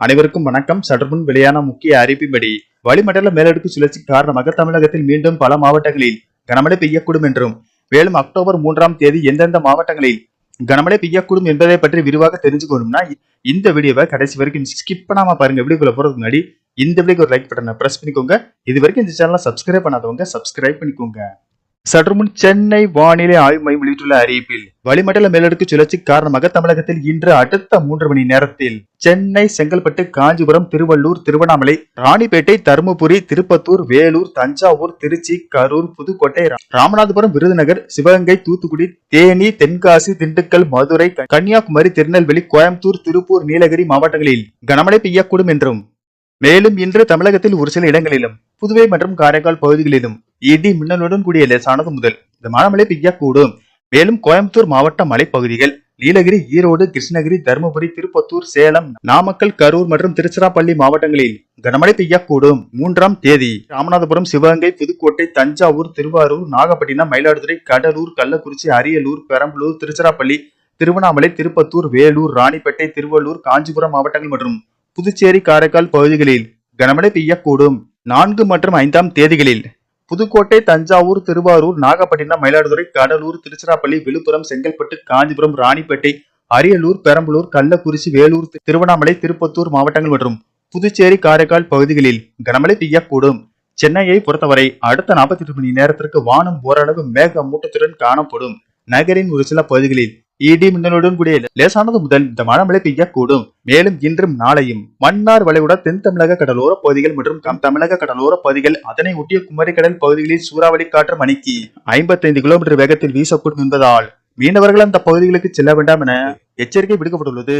அனைவருக்கும் வணக்கம். சற்றுமுன் வெளியான முக்கிய அறிவிப்பின்படி வளிமண்டல மேலடுக்கு சுழற்சி காரணமாக தமிழகத்தில் மீண்டும் பல மாவட்டங்களில் கனமழை பெய்யக்கூடும் என்றும் மேலும் அக்டோபர் மூன்றாம் தேதி எந்தெந்த மாவட்டங்களில் கனமழை பெய்யக்கூடும் என்பதை பற்றி விரிவாக தெரிஞ்சுக்கணும்னா இந்த வீடியோவை கடைசி வரைக்கும் ஸ்கிப் பண்ணாம பாருங்க. வீடியோக்குள்ள போறதுக்கு முன்னாடி இந்த வீடியோக்கு ஒரு லைக் பட்டனை பிரஸ் பண்ணிக்கோங்க. இது வரைக்கும் இந்த சேனலை சப்ஸ்கிரைப் பண்ணாதவங்க சப்ஸ்கிரைப் பண்ணிக்கோங்க. சற்றுமுன் சென்னை வானிலை ஆய்வு மையம் வெளியிட்டுள்ள அறிவிப்பில் வளிமண்டல மேலடுக்கு சுழற்சி காரணமாக தமிழகத்தில் இன்று அடுத்த மூன்று மணி நேரத்தில் சென்னை செங்கல்பட்டு காஞ்சிபுரம் திருவள்ளூர் திருவண்ணாமலை ராணிப்பேட்டை தருமபுரி திருப்பத்தூர் வேலூர் தஞ்சாவூர் திருச்சி கரூர் புதுக்கோட்டை ராமநாதபுரம் விருதுநகர் சிவகங்கை தூத்துக்குடி தேனி தென்காசி திண்டுக்கல் மதுரை கன்னியாகுமரி திருநெல்வேலி கோயம்புத்தூர் திருப்பூர் நீலகிரி மாவட்டங்களில் கனமழை பெய்யக்கூடும் என்றும் மேலும் இன்று தமிழகத்தில் ஒரு சில இடங்களிலும் புதுவை மற்றும் காரைக்கால் பகுதிகளிலும் இடி மின்னலுடன் கூடிய லேசானது முதல். இந்த மழை பெய்யக்கூடும். மேலும் கோயம்புத்தூர் மாவட்ட மலைப்பகுதிகள் நீலகிரி ஈரோடு கிருஷ்ணகிரி தருமபுரி திருப்பத்தூர் சேலம் நாமக்கல் கரூர் மற்றும் திருச்சிராப்பள்ளி மாவட்டங்களில் கனமழை பெய்யக்கூடும். மூன்றாம் தேதி ராமநாதபுரம் சிவகங்கை புதுக்கோட்டை தஞ்சாவூர் திருவாரூர் நாகப்பட்டினம் மயிலாடுதுறை கடலூர் கள்ளக்குறிச்சி அரியலூர் பெரம்பலூர் திருச்சிராப்பள்ளி திருவண்ணாமலை திருப்பத்தூர் வேலூர் ராணிப்பேட்டை திருவள்ளூர் காஞ்சிபுரம் மாவட்டங்கள் மற்றும் புதுச்சேரி காரைக்கால் பகுதிகளில் கனமழை பெய்யக்கூடும். நான்கு மற்றும் ஐந்தாம் தேதிகளில் புதுக்கோட்டை தஞ்சாவூர் திருவாரூர் நாகப்பட்டினம் மயிலாடுதுறை கடலூர் திருச்சிராப்பள்ளி விழுப்புரம் செங்கல்பட்டு காஞ்சிபுரம் ராணிப்பேட்டை அரியலூர் பெரம்பலூர் கள்ளக்குறிச்சி வேலூர் திருவண்ணாமலை திருப்பத்தூர் மாவட்டங்கள் மற்றும் புதுச்சேரி காரைக்கால் பகுதிகளில் கனமழை பெய்யக்கூடும். சென்னையை பொறுத்தவரை அடுத்த நாற்பத்தி எட்டு மணி நேரத்திற்கு வானம் ஓரளவு மேக மூட்டத்துடன் காணப்படும். நகரின் ஒரு சில பகுதிகளில் இடி மின்னலுடன் கூடிய லேசானது முதல் இந்த மழை பெய்யக்கூடும் மேலும் இன்றும் நாளையும் மன்னார் வளைகுடா தென் தமிழக கடலோர பகுதிகள் மற்றும் கம் தமிழக கடலோர பகுதிகள் அதனை ஒட்டிய குமரிக்கடல் பகுதிகளில் சூறாவளி காற்று மணிக்கு ஐம்பத்தைந்து கிலோமீட்டர் வேகத்தில் வீசக்கூடும் என்பதால் மீனவர்கள் அந்த பகுதிகளுக்கு செல்ல வேண்டாம் என எச்சரிக்கை விடுக்கப்பட்டுள்ளது.